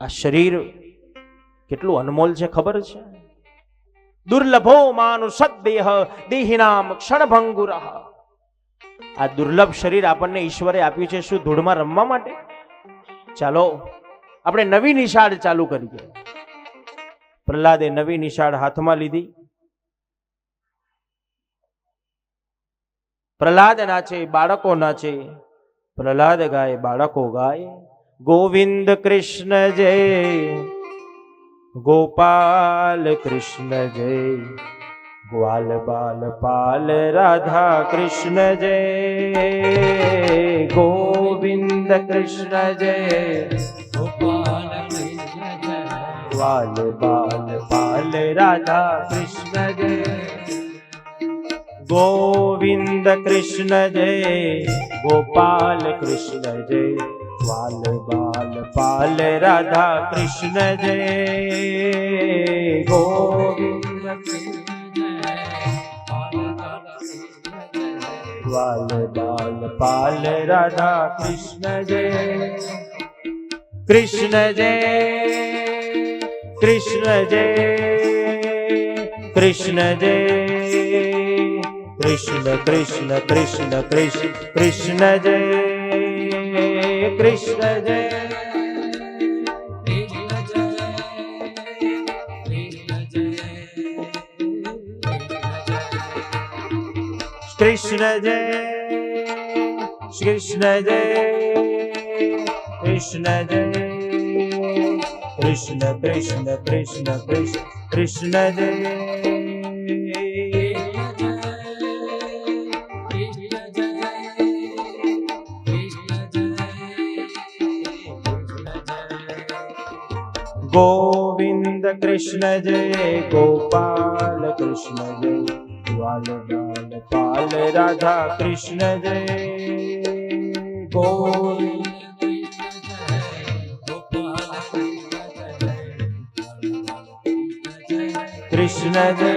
આ શરીર કેટલું અનમોલ છે ખબર છે? દુર્લભો માનુ સદેહ દેહિનામ ક્ષણભંગુર. આ દુર્લભ શરીર આપણને ઈશ્વરે આપ્યું છે શું, ધૂળમાં રમવા માટે? ચાલો, આપણે નવી નિશાળ ચાલુ કરીએ. પ્રહલાદે નવી નિશાળ હાથમાં લીધી. પ્રહલાદ નાચે બાળકો નાચે પ્રહલાદ ગાય, બાળકો ગાય. ગોવિંદ કૃષ્ણ જય, ગોપાલ કૃષ્ણ જય, ગ્વાલ બાલ પાલ રાધા કૃષ્ણ જય, ગોવિંદ કૃષ્ણ જય, ગોપાલ ગ્વાલ બાલ પાલ રાધા કૃષ્ણ જય, ગોવિંદ કૃષ્ણ જય, ગોપાલ કૃષ્ણ જય. ગ્વાલ બાલ પાલ રાધા કૃષ્ણ જય ગોવિંદ ગ્વાલ બાલ પાલ રાધા કૃષ્ણ જય કૃષ્ણ જય કૃષ્ણ જય કૃષ્ણ જય કૃષ્ણ કૃષ્ણ કૃષ્ણ કૃષ્ણ કૃષ્ણ જય कृष्ण जय कृष्ण जय कृष्ण जय कृष्ण जय कृष्ण कृष्ण कृष्ण कृष्ण कृष्ण जय ગોવિંદ કૃષ્ણ જય, ગોપાલ કૃષ્ણ જય ગ્વાલ પાલ રાધા કૃષ્ણ જય. ગોવિંદ કૃષ્ણ જય.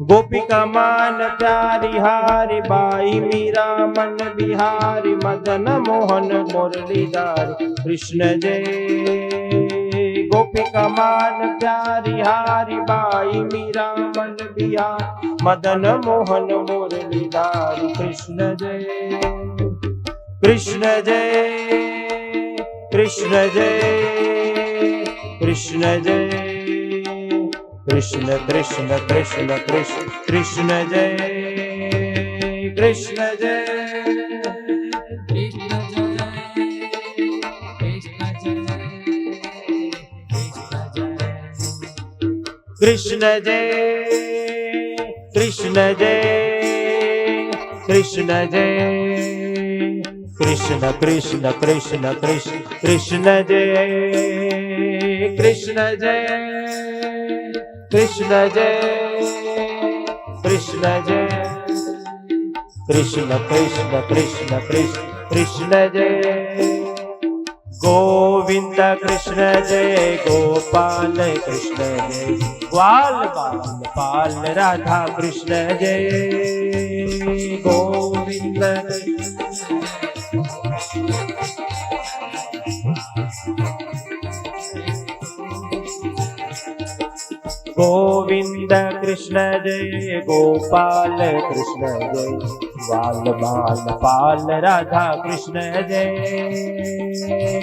ગોપિકા માન પ્યારી હારી બાઈ મીરા મન બિહારી, મદન મોહન મુરલીધારી, કૃષ્ણ જય. ગોપિકા કમાન પ્યારી હારી બાઈ મીરા મન બિહાર મદન મોહન મુરલીધારી કૃષ્ણ જય કૃષ્ણ જય કૃષ્ણ જય કૃષ્ણ જય કૃષ્ણ કૃષ્ણ કૃષ્ણ કૃષ્ણ કૃષ્ણ જય કૃષ્ણ જય કૃષ્ણ જય કૃષ્ણ જય કૃષ્ણ જય, કૃષ્ણ કૃષ્ણ કૃષ્ણ કૃષ્ણ કૃષ્ણ જય કૃષ્ણ જય કૃષ્ણ જય કૃષ્ણ જય, કૃષ્ણ કૃષ્ણ કૃષ્ણ કૃષ્ણ કૃષ્ણ જય. ગોવિંદ કૃષ્ણ જય, ગોપાલ કૃષ્ણ જય, ગ્વાલ બાલ પાલ રાધા કૃષ્ણ જય. ગોવિંદ ગોવિંદ કૃષ્ણ જય, ગોપાલ કૃષ્ણ જય. બાલ બાલ પાલ રાધા કૃષ્ણ જય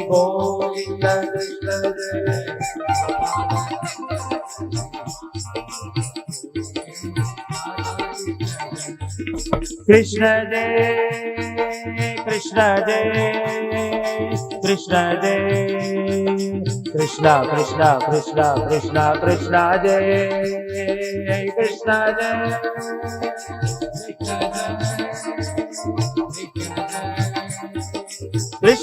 ગોવિંદ કૃષ્ણ જય કૃષ્ણ જય કૃષ્ણ જય Krishna Krishna Krishna Krishna Krishna Jai Krishna Jai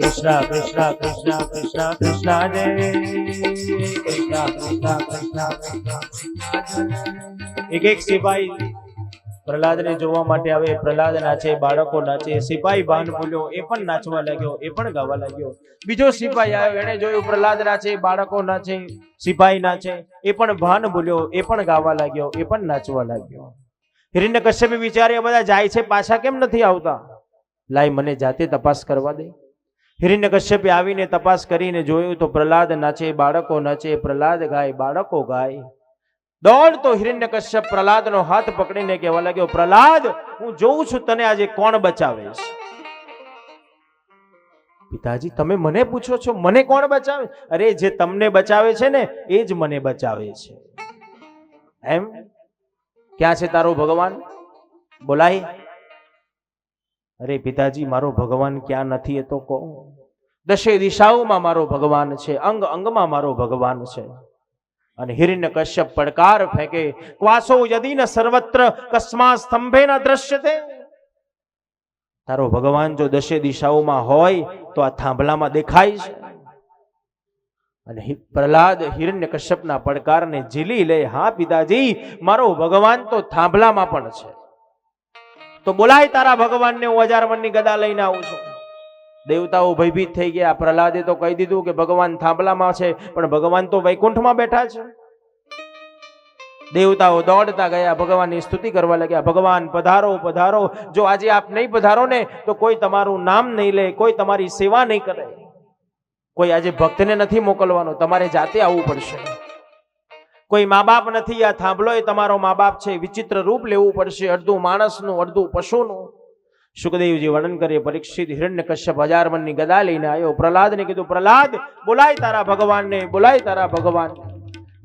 Krishna Krishna Krishna Krishna Krishna Jai. Krishna Krishna Krishna એક એક સિપાહી પ્રહલાદને જોવા માટે આવે. પ્રહલાદ નાચે, બાળકો નાચે. સિપાહી ભાન ભૂલ્યો એ પણ નાચવા લાગ્યો, એ પણ ગાવા લાગ્યો. બીજો સિપાહી આવ્યો એને જોયું પ્રહલાદ નાચે, બાળકો નાચે સિપાહી નાચે, એ પણ ભાન ભૂલ્યો એ પણ ગાવા લાગ્યો, એ પણ નાચવા લાગ્યો. હિરણ્ય કશ્યપે વિચાર્યા બધા જાય છે પાછા કેમ નથી આવતા? લાય, મને જાતે તપાસ કરવા દે. હિરણ્ય કશ્યપે આવીને તપાસ કરીને જોયું તો પ્રહલાદ નાચે બાળકો નાચે પ્રહલાદ ગાય, બાળકો ગાય. દોડતો હિરણ્ય કશ્યપ પ્રહલાદનો હાથ પકડીને કહેવા લાગ્યો, પ્રહલાદ, હું જોઉં છું તને આજે કોણ બચાવે છે પિતાજી, તમે મને પૂછો છો, મને કોણ બચાવે? અરે, જે તમને બચાવે છે ને, એ જ મને બચાવે છે. એમ? ક્યાં છે તારો ભગવાન? બોલાય. અરે પિતાજી, મારો ભગવાન ક્યાં નથી એ તો કહો. દશે દિશાઓમાં મારો ભગવાન છે, અંગ અંગમાં મારો ભગવાન છે. અને હિરણ્ય કશ્યપ પડકાર ફેંકે, ક્વાસો યદિ ન સર્વત્ર કસ્મા સ્તંભે ન દ્રશ્યતે. તારો ભગવાન જો દશે દિશાઓમાં હોય તો આ થાંભલામાં દેખાય છે. અને પ્રહલાદ હિરણ્ય કશ્યપના પડકારને ઝીલી લે, હા, પિતાજી, મારો ભગવાન તો થાંભલામાં પણ છે. તો બોલાય, તારા ભગવાનને હું હજાર મનની ગદા લઈને આવું છું. દેવતાઓ ભયભીત થઈ ગયા. પ્રહલાદે તો કહી દીધું કે, ભગવાન થાંભલામાં છે, પણ ભગવાન તો વૈકુંઠમાં બેઠા છે. દેવતાઓ દોડતા ગયા, ભગવાનની સ્તુતિ કરવા લાગ્યા. ભગવાન, પધારો પધારો. જો આજે આપ નહીં પધારો ને તો કોઈ તમારું નામ નહીં લે, કોઈ તમારી સેવા નહીં કરે. કોઈ આજે ભક્તને નથી મોકલવાનો, તમારે જાતે આવવું પડશે. કોઈ મા બાપ નથી, આ થાંભલો એ તમારો મા બાપ છે, વિચિત્ર રૂપ લેવું પડશે, અડધું માણસનું, અડધું પશુનું. સુખદેવજી વર્ણન કરીએ પરીક્ષિત હિરણ્ય કશ્યપ હજાર મનની ગદા લઈને આવ્યો. પ્રહલાદને કીધું, પ્રહલાદ, બોલાય તારા ભગવાનને, બોલાય તારા ભગવાન.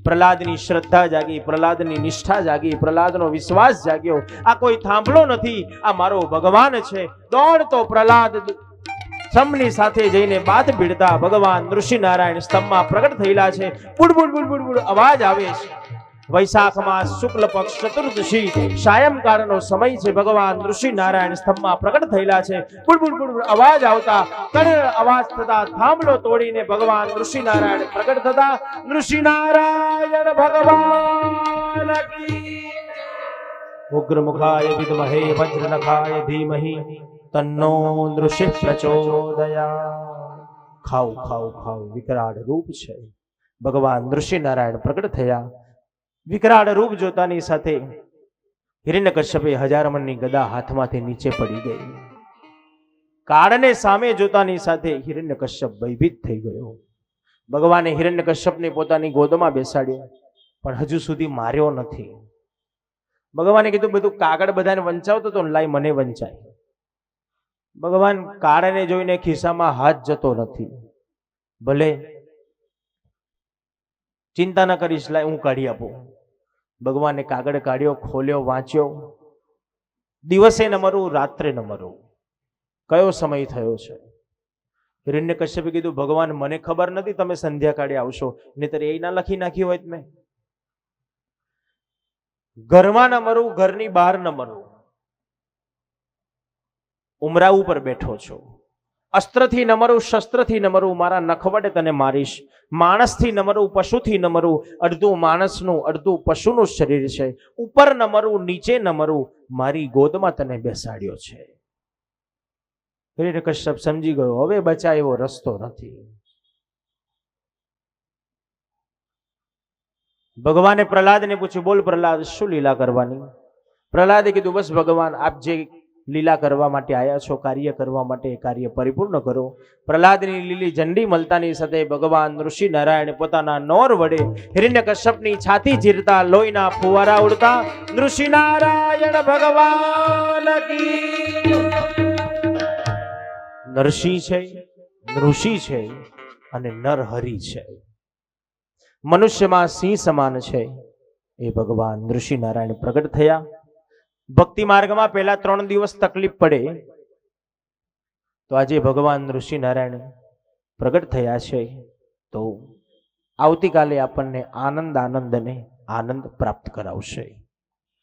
પ્રહલાદની શ્રદ્ધા જાગી, પ્રહલાદની નિષ્ઠા જાગી, પ્રહલાદનો વિશ્વાસ જાગ્યો. આ કોઈ થાંભલો નથી, આ મારો ભગવાન છે. દોડતો પ્રહલાદ સ્તંભની સાથે જઈને બાથ ભીડતા ભગવાન નૃસિંહનારાયણ સ્તંભમાં પ્રગટ થયેલા છે. બુડ બુડ બુડ અવાજ આવે છે. વૈશાખ માસ શુક્લ પક્ષ ચતુર્દશી સાયંકાળનો સમય છે. ભગવાન નારાયણ સ્તંભમાં પ્રગટ થયેલા છે. અવાજ આવતા અવાજ થતા થાંભલો તોડીને ભગવાન નારાયણ પ્રગટ થતા. નારાયણ ભગવાન ઉગ્રમુખાય વિદ્મહે, વજ્રનખાય ધીમહિ. તન્નો નૃષિ પ્રચોદયા ખાવ ખાવ ખાવ વિકરાળ રૂપ છે. ભગવાન નૃસિંહનારાયણ પ્રગટ થયા. વિકરાળ રૂપ જોતાની સાથે હિરણ્યકશ્યપે હજાર હજારમણની ગદા હાથમાંથી નીચે પડી ગઈ. કાળને સામે જોતાની સાથે હિરણ્યકશ્યપ ભયભીત થઈ ગયો. ભગવાને હિરણ્યકશ્યપને પોતાની ગોદમાં બેસાડ્યો, પણ હજુ સુધી માર્યો નથી. ભગવાને કીધું, બધું કાગળ બધાને વંચાવતો તો લાઈ મને વંચાય. ભગવાન કાળને જોઈને ખિસ્સામાં હાથ જતો નથી. ભલે ચિંતા ન કરીશ લાય હું કાઢી આપું. ભગવાને કાગળ કાઢ્યો, ખોલ્યો, વાંચ્યો. દિવસે ન મરું, રાત્રે ન મરું. કયો સમય થયો છે? હિરણ્ય કશ્યપે કીધું, ભગવાન, મને ખબર નથી તમે સંધ્યા કાઢી આવશો, નહીતર એ ના લખી નાખ્યું હોય મેં. ઘરમાં ન મરું, ઘરની બહાર ન મરું. ઉમરા ઉપર બેઠો છો. અસ્ત્રથી ન મરું, શસ્ત્રથી ન મરું નખવડે તને મારીશ. માણસથી ન મરું, પશુથી ન મરું, અડધું માણસનું, અડધું પશુનું શરીર છે. ઉપર ન મરું, નીચે ન મરું, મારી ગોદમાં તને બેસાડ્યો છે. કશ્યપ સમજી ગયો, હવે બચાય એવો રસ્તો નથી. ભગવાને પ્રહલાદને પૂછ્યું, બોલ પ્રહલાદ, શું લીલા કરવાની? પ્રહલાદે કીધું, બસ ભગવાન, આપ જે લીલા કરવા માટે આવ્યા છો, કાર્ય કરવા માટે કાર્ય પરિપૂર્ણ કરો. પ્રહલાદની લીલી ઝંડી મળતાની સાથે ભગવાન ઋષિ નારાયણ પોતાના નોર વડે હિરણ્ય કશ્યપની છાતી ચીરતા લોહીના ફુવારા ઉડતા ઋષિ નારાયણ ભગવાન નરસિંહ છે, ઋષિ છે અને નરહરિ છે. મનુષ્યમાં સિંહ સમાન છે. એ ભગવાન ઋષિ નારાયણ પ્રગટ થયા. ભક્તિ માર્ગમાં પહેલા ત્રણ દિવસ તકલીફ પડે, તો આજે ભગવાન ઋષિ નારાયણ પ્રગટ થયા છે. તો આવતીકાલે આપણને આનંદ આનંદ અને આનંદ પ્રાપ્ત કરાવશે.